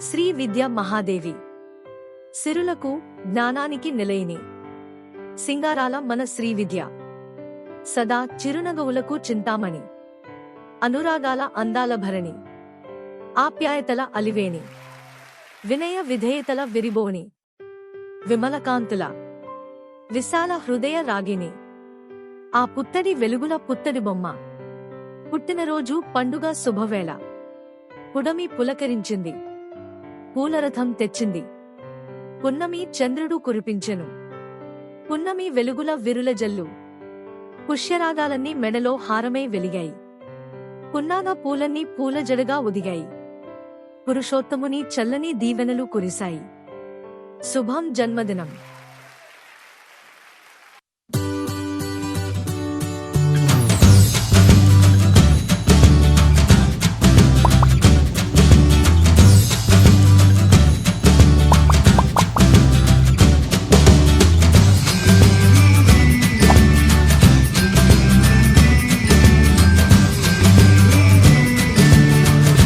శ్రీ విద్య మహాదేవి. సిరులకు జ్ఞానానికి నిలయని. సింగారాల మన శ్రీ విద్య. సదా చిరునగవులకు చింతామణి. అనురాగాల అందాల భరణి. ఆప్యాయతల అలివేణి. వినయ విధేయతల విరిబోణి విమలకాంతుల. విశాల హృదయ రాగిణి. ఆ పుత్తడి వెలుగుల పుత్తడి బొమ్మ. పుట్టినరోజు పండుగ శుభవేళ. పుడమి పులకరించింది. పూలరథం తెచ్చింది. పున్నమి చంద్రుడు కురిపించెను. పున్నమి వెలుగుల విరుల జల్లు. పుష్యరాగాలన్నీ మెడలో హారమై వెలిగాయి. పున్నాగ పూలన్నీ పూల జడగా ఒదిగాయి. పురుషోత్తముని చల్లని దీవెనలు కురిశాయి. శుభం జన్మదినం.